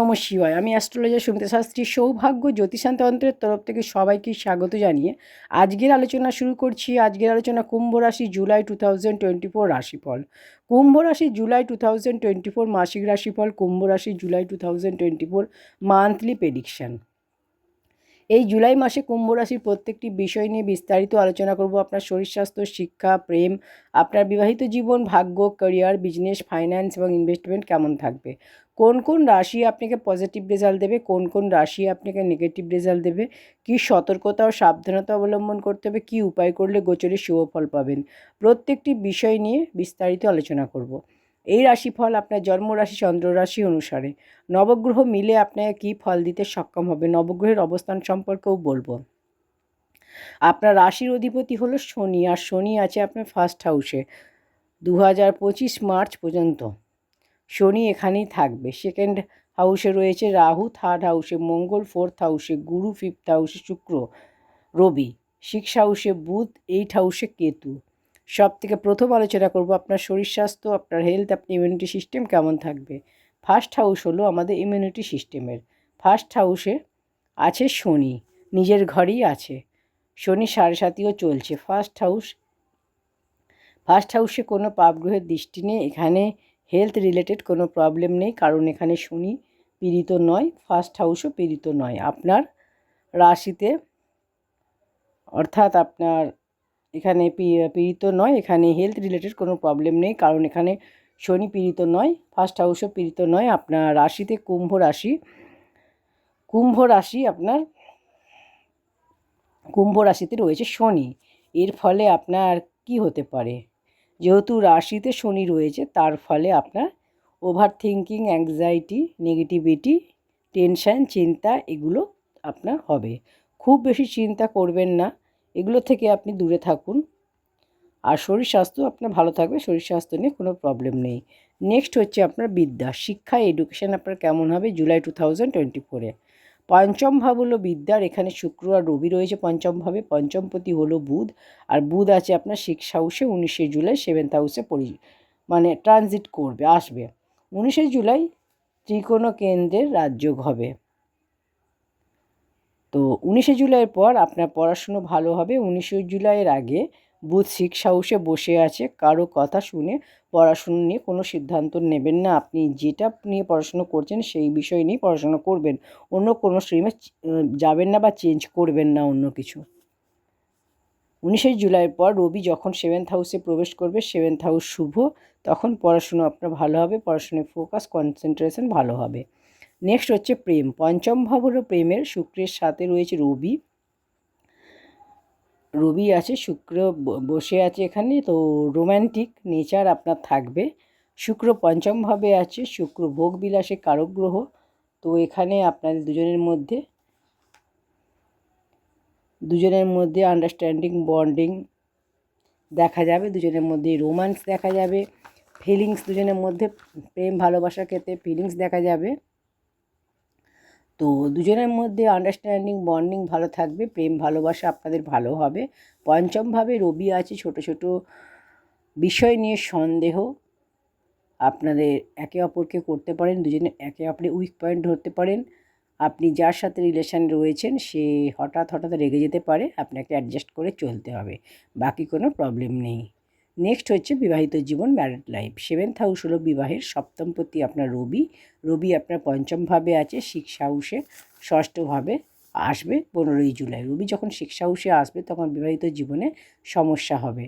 নম শিবায় আমি অ্যাস্ট্রোলজার সুমিতা শাস্ত্রী সৌভাগ্য জ্যোতিষান্তন্ত্রের তরফ থেকে সবাইকে স্বাগত জানিয়ে আজকের আলোচনা শুরু করছি। আজকের আলোচনা কুম্ভ রাশি July two thousand twenty four রাশিফল। কুম্ভ রাশি July two thousand twenty four মাসিক রাশিফল, কুম্ভ রাশি July two thousand twenty four monthly prediction এই জুলাই মাসে কুম্ভ রাশির প্রত্যেকটি বিষয় নিয়ে বিস্তারিত আলোচনা করব। আপনার শরীর স্বাস্থ্য, শিক্ষা, প্রেম, আপনার বিবাহিত জীবন, ভাগ্য ক্যারিয়ার বিজনেস ফাইন্যান্স এবং ইনভেস্টমেন্ট কেমন থাকবে? কোন কোন রাশি আপনাকে পজিটিভ রেজাল্ট দেবে, কোন কোন রাশি আপনাকে নেগেটিভ রেজাল্ট দেবে, কী সতর্কতা ও সাবধানতা অবলম্বন করতে হবে, কী উপায় করলে গোচরে শুভ ফল পাবেন, প্রত্যেকটি বিষয় নিয়ে বিস্তারিত আলোচনা করব। এই রাশিফল আপনার জন্ম রাশি, চন্দ্র রাশি অনুসারে, নবগ্রহ মিলে আপনাকে কী ফল দিতে সক্ষম হবে, নবগ্রহের অবস্থান সম্পর্কেও বলব। আপনার রাশির অধিপতি হলো শনি, আর শনি আছে আপনার ফার্স্ট হাউসে দু হাজার পঁচিশ মার্চ পর্যন্ত। শনি এখানেই থাকবে। সেকেন্ড হাউসে রয়েছে রাহু থার্ড হাউসে মঙ্গল ফোর্থ হাউসে গুরু ফিফথ হাউসে শুক্র, রবি সিক্স হাউসে বুধ এইট হাউসে কেতু। সব থেকে প্রথম আলোচনা করব আপনার শরীর স্বাস্থ্য, আপনার হেলথ আপনার ইমিউনিটি সিস্টেম কেমন থাকবে? ফার্স্ট হাউস হলো আমাদের ইমিউনিটি সিস্টেমের ফার্স্ট হাউসে আছে শনি, নিজের ঘরেই আছে। শনি সাড়ে সাতিও চলছে। ফার্স্ট হাউস ফার্স্ট হাউসে কোনো পাপগ্রহের দৃষ্টি নেই। এখানে হেলথ রিলেটেড কোনো প্রবলেম নেই। কারণ এখানে শনি পীড়িত নয় ফার্স্ট হাউসও পীড়িত নয়। আপনার রাশিতে অর্থাৎ আপনার এখানে পীড়িত নয়, এখানে হেলথ রিলেটেড কোনো প্রবলেম নেই। কারণ এখানে শনি পীড়িত নয় ফার্স্ট হাউসও পীড়িত নয়। আপনার রাশিতে কুম্ভ রাশি কুম্ভ রাশি আপনার, কুম্ভ রাশিতে রয়েছে শনি। এর ফলে আপনার কি হতে পারে? যেহেতু রাশিতে শনি রয়েছে, তার ফলে আপনার over thinking anxiety negativity tension চিন্তা এগুলো আপনার হবে। খুব বেশি চিন্তা করবেন না, এগুলো থেকে আপনি দূরে থাকুন। আর শরীর স্বাস্থ্য, আপনার ভালো থাকবে, শরীর স্বাস্থ্য নিয়ে কোনো প্রবলেম নেই। নেক্সট হচ্ছে আপনার বিদ্যা, শিক্ষা এডুকেশান আপনার কেমন হবে? জুলাই টু থাউজেন্ড টোয়েন্টি ফোরে পঞ্চম ভাব হলো বিদ্যার এখানে শুক্র আর রবি রয়েছে। পঞ্চম ভাবে পঞ্চমপতি হলো বুধ। আর বুধ আছে আপনার সিক্স হাউসে উনিশে জুলাই সেভেন্থ হাউসে পরি মানে ট্রানজিট করবে, আসবে। উনিশে জুলাই ত্রিকোণ কেন্দ্রের রাজযোগ হবে। তো উনিশে জুলাইয়ের পর আপনার পড়াশুনো ভালো হবে। উনিশে জুলাইয়ের আগে বুধ সিক্স হাউসে বসে আছে। কারও কথা শুনে পড়াশুনো নিয়ে কোনো সিদ্ধান্ত নেবেন না। আপনি যেটা নিয়ে পড়াশুনো করছেন সেই বিষয় নিয়ে পড়াশুনো করবেন। অন্য কোনো স্ট্রিমে যাবেন না বা চেঞ্জ করবেন না অন্য কিছু। উনিশে জুলাইয়ের পর রবি যখন সেভেন্থ হাউসে প্রবেশ করবে সেভেন্থ হাউস শুভ, তখন পড়াশুনো আপনার ভালো হবে, পড়াশুনোয় ফোকাস কনসেন্ট্রেশন ভালো হবে। নেক্সট হচ্ছে প্রেম। পঞ্চম ভাব হলো প্রেমের শুক্রের সাথে রয়েছে রবি। রবি আছে, শুক্র বসে আছে এখানে, তো রোম্যান্টিক নেচার আপনার থাকবে। শুক্র পঞ্চমভাবে আছে, শুক্র ভোগ বিলাসে কারক গ্রহ তো এখানে আপনাদের দুজনের মধ্যে দুজনের মধ্যে আন্ডারস্ট্যান্ডিং বন্ডিং দেখা যাবে, দুজনের মধ্যে রোম্যান্স দেখা যাবে ফিলিংস দুজনের মধ্যে, প্রেম ভালোবাসার ক্ষেত্রে ফিলিংস দেখা যাবে। তো দুজনের মধ্যে আন্ডারস্ট্যান্ডিং বন্ডিং ভালো থাকবে, প্রেম, ভালোবাসা আপনাদের ভালো হবে। পঞ্চমভাবে রবি আছে ছোট ছোট বিষয় নিয়ে সন্দেহ। আপনাদের একে অপরকে করতে পারেন, দুজনে একে অপরে উইক পয়েন্ট ধরতে পারেন। আপনি যার সাথে রিলেশান রয়েছেন, সে হঠাৎ হঠাৎ রেগে যেতে পারে, আপনাকে অ্যাডজাস্ট করে চলতে হবে। বাকি কোনো প্রবলেম নেই। নেক্সট হচ্ছে বিবাহিত জীবন ম্যারিড লাইফ সেভেন্থ হাউস হলো বিবাহের সপ্তমপতি আপনার রবি। রবি আপনার পঞ্চমভাবে আছে সিক্স হাউসে ষষ্ঠভাবে আসবে, পনেরোই জুলাই। রবি যখন সিক্স হাউসে আসবে, তখন বিবাহিত জীবনে সমস্যা হবে।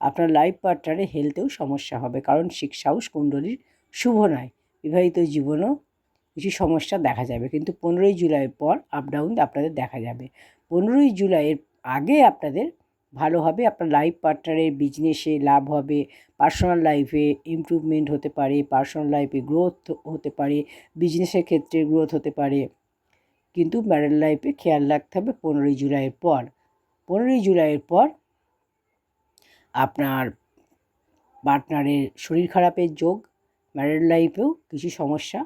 আপনার লাইফ পার্টনারে হেলথেও সমস্যা হবে, কারণ সিক্স হাউস কুণ্ডলীর শুভ নয়। বিবাহিত জীবনও কিছু সমস্যা দেখা যাবে, কিন্তু পনেরোই জুলাইয়ের পর আপ ডাউন আপনাদের দেখা যাবে। পনেরোই জুলাইয়ের আগে আপনাদের ভালো হবে। আপনার লাইফ পার্টনারের বিজনেসে লাভ হবে। পার্সোনাল লাইফে ইমপ্রুভমেন্ট হতে পারে পার্সোনাল লাইফে গ্রোথ হতে পারে বিজনেসের ক্ষেত্রে গ্রোথ হতে পারে। কিন্তু ম্যারেড লাইফে খেয়াল রাখতে হবে পনেরোই জুলাইয়ের পর। পনেরোই জুলাইয়ের পর আপনার পার্টনারের শরীর খারাপের যোগ ম্যারেড লাইফেও কিছু সমস্যা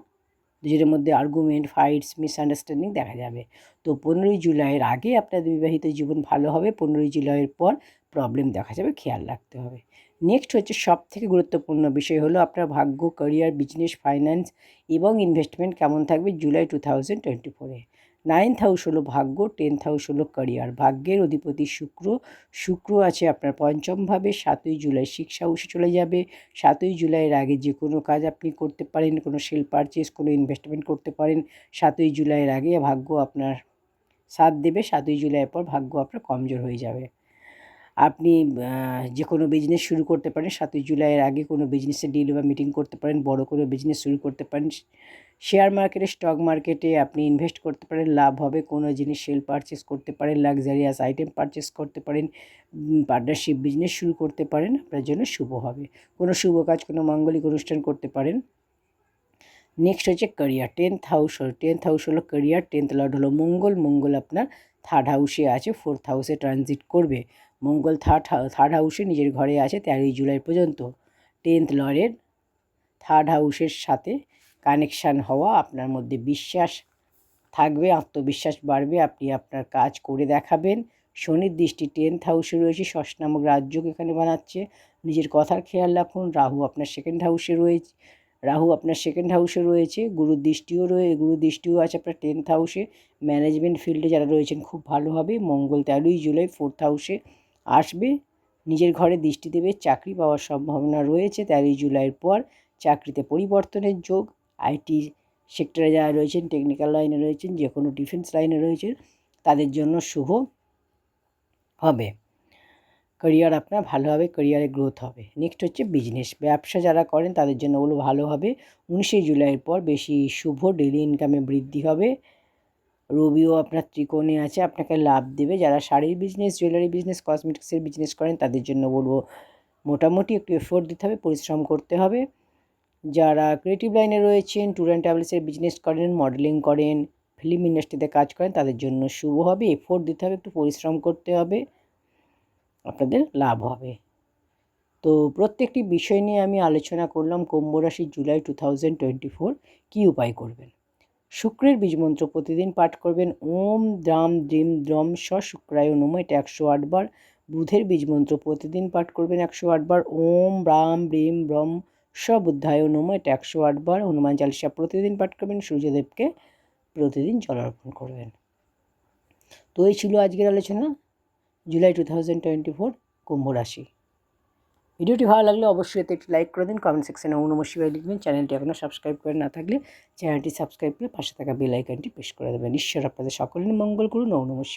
দুজনের মধ্যে আর্গুমেন্ট ফাইটস মিসআন্ডারস্ট্যান্ডিং দেখা যাবে। তো পনেরোই জুলাইয়ের আগে আপনাদের বিবাহিত জীবন ভালো হবে, পনেরোই জুলাইয়ের পর প্রবলেম দেখা যাবে, খেয়াল রাখতে হবে। নেক্সট হচ্ছে সব থেকে গুরুত্বপূর্ণ বিষয় হলো আপনার ভাগ্য ক্যারিয়ার বিজনেস ফাইন্যান্স এবং ইনভেস্টমেন্ট কেমন থাকবে জুলাই টু থাউজেন্ড টোয়েন্টি ফোরে নাইন্থ হাউস হলো ভাগ্য টেন্থ হাউস হলো ক্যারিয়ার ভাগ্যের অধিপতি শুক্র শুক্র আছে আপনার পঞ্চমভাবে সাতই জুলাই সিক্স হাউসে চলে যাবে। সাতই জুলাইয়ের আগে যে কোনো কাজ আপনি করতে পারেন, কোনো সেল পারচেস কোনো ইনভেস্টমেন্ট করতে পারেন, সাতই জুলাইয়ের আগে ভাগ্য আপনার সাথ দেবে, সাতই জুলাইয়ের পর ভাগ্য আপনার কমজোর হয়ে যাবে। আপনি যে কোনো বিজনেস শুরু করতে পারেন, সাতই জুলাইয়ের আগে কোনো বিজনেসের ডিল বা মিটিং করতে পারেন, বড় কোনো বিজনেস শুরু করতে পারেন শেয়ার মার্কেটে স্টক মার্কেটে আপনি ইনভেস্ট করতে পারেন, লাভ হবে, কোনো জিনিস সেল পারচেস করতে পারেন লাক্সারিয়াস আইটেম পারচেস করতে পারেন পার্টনারশিপ বিজনেস শুরু করতে পারেন, আপনার জন্য শুভ হবে। কোনো শুভ কাজ, কোনো মাঙ্গলিক অনুষ্ঠান করতে পারেন। নেক্সট হচ্ছে career tenth house tenth house হলো ক্যারিয়ার টেন্থ লর্ড হলো মঙ্গল মঙ্গল আপনার থার্ড হাউসে আছে ফোর্থ হাউসে ট্রানজিট করবে। মঙ্গল থার্ড থার্ড হাউসে নিজের ঘরে আছে তেরোই জুলাই পর্যন্ত। টেন্থ লর্ডের থার্ড হাউসের সাথে কানেকশান হওয়া আপনার মধ্যে বিশ্বাস থাকবে, আত্মবিশ্বাস বাড়বে, আপনি আপনার কাজ করে দেখাবেন। শনির দৃষ্টি টেন্থ হাউসে রয়েছে, ষষ্ঠ নামক রাজ্যকে এখানে বানাচ্ছে। নিজের কথার খেয়াল রাখুন, রাহু আপনার সেকেন্ড হাউসে রয়েছে, রাহু আপনার সেকেন্ড হাউসে রয়েছে গুরু দৃষ্টিও রয়ে গুরু দৃষ্টিও আছে আপনার টেন্থ হাউসে। ম্যানেজমেন্ট ফিল্ডে যারা রয়েছেন, খুব ভালো হবে মঙ্গল তেরোই জুলাই, ফোর্থ হাউসে আসবে। নিজের ঘরে দৃষ্টি দেবে, চাকরি পাওয়ার সম্ভাবনা রয়েছে। তেরোই জুলাইয়ের পর চাকরিতে পরিবর্তনের যোগ। আইটি সেক্টরে যারা রয়েছেন, টেকনিক্যাল লাইনে রয়েছেন যে কোনো ডিফেন্স লাইনে রয়েছেন, তাদের জন্য শুভ হবে। ক্যারিয়ার আপনার ভালো হবে গ্রোথ হবে। নেক্সট হচ্ছে বিজনেস। ব্যবসা যারা করেন, তাদের জন্য ওগুলো ভালো হবে। উনিশে জুলাইয়ের পর বেশি শুভ ডেলি ইনকামে বৃদ্ধি হবে। রবিও আপনার ত্রিকোণে আছে, আপনাকে লাভ দেবে। যারা শাড়ির বিজনেস জুয়েলারি বিজনেস কসমেটিক্সের বিজনেস করেন, তাদের জন্য বলব, মোটামুটি একটু এফোর্ট দিতে হবে, পরিশ্রম করতে হবে। যারা ক্রিয়েটিভ লাইনে রয়েছেন ট্যুর অ্যান্ড ট্রাভেলসের বিজনেস করেন মডেলিং করেন ফিল্ম ইন্ডাস্ট্রিতে কাজ করেন, তাদের জন্য শুভ হবে। এফোর্ট দিতে হবে, একটু পরিশ্রম করতে হবে, আপনাদের লাভ হবে। তো প্রত্যেকটি বিষয় নিয়ে আমি আলোচনা করলাম, কুম্ভ রাশি July two thousand twenty four কী উপায় করবেন? শুক্রের বীজমন্ত্র প্রতিদিন পাঠ করবেন। ওম দ্রাম দ্রিম দ্রম স শুক্রায় নম, এটা একশো আটবার বুধের বীজমন্ত্র প্রতিদিন পাঠ করবেন একশো আটবার ওম রাম ব্রিম ব্রম স বুদ্ধায় নম, এটা একশো আটবার হনুমান চালিসা প্রতিদিন পাঠ করবেন, সূর্যদেবকে প্রতিদিন জল অর্পণ করবেন। তো এই ছিল আজকের আলোচনা। July two thousand twenty four কুম্ভ রাশি। ভিডিওটি ভালো লাগলে অবশ্যই এতে একটি লাইক করে দিন কমেন্ট সেকশানে ও নমঃ লিখবেন। চ্যানেলটি এখনও সাবস্ক্রাইব করে না থাকলে চ্যানেলটি সাবস্ক্রাইব করে পাশে থাকা বেল প্রেস করে দেবেন। ঈশ্বর আপনাদের সকলের মঙ্গল করুন ও নমঃ